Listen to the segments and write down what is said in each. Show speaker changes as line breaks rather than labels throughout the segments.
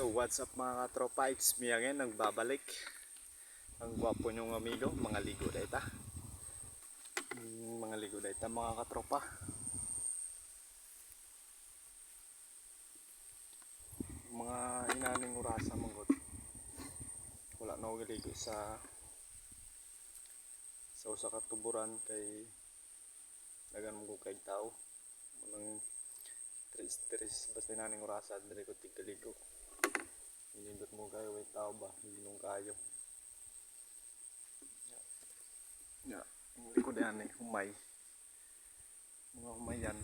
So what's up mga katropa, it's me again, nagbabalik. Ang gwapo nyong amigo, mga ligo dayta Mga ligo dayta mga katropa. Mga inaning urasa manggot Wala na ako galigo sa Sa usa ka tuburan kay Dagan mo kay tao. Manang Tris-tris basta inaning urasa Dili ko tigaligo Hinindot mo kayo, wait tao ba? Hinong kayo. Ya. Ya, ang likod eh, humay. Mga humay yan.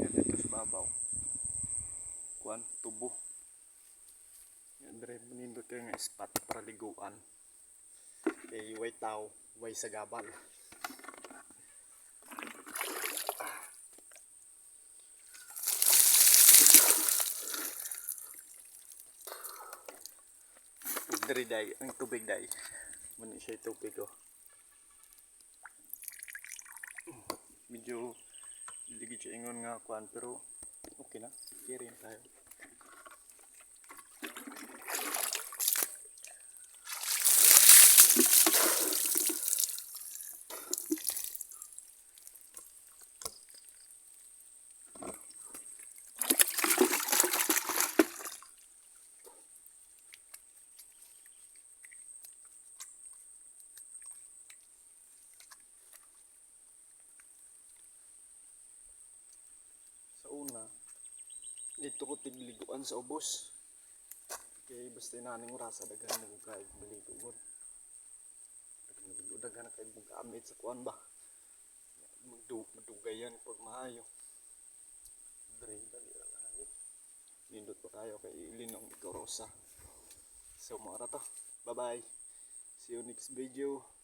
Yan dito sa babaw. Kuan, tubo. Yan dire, manindot kayo nga spot para liguan. Kay way tao, way sa gabal. Diri day, ang tubig day. Mani siya tubig ko. Medyo ligid siya ingon nga kuan pero okay na. Na tayo. Una, dito ko tigliguan sa ubos. Kaya basta inaning rasa daghan mo kay baligo gud. Daghan daghan kay mo gamit sa kuan ba. Magdu madugayan pag maayo. Dre dali ra lahi. Nindot pa tayo kay Linong Igorosa. So mga to. Bye bye. See you next video.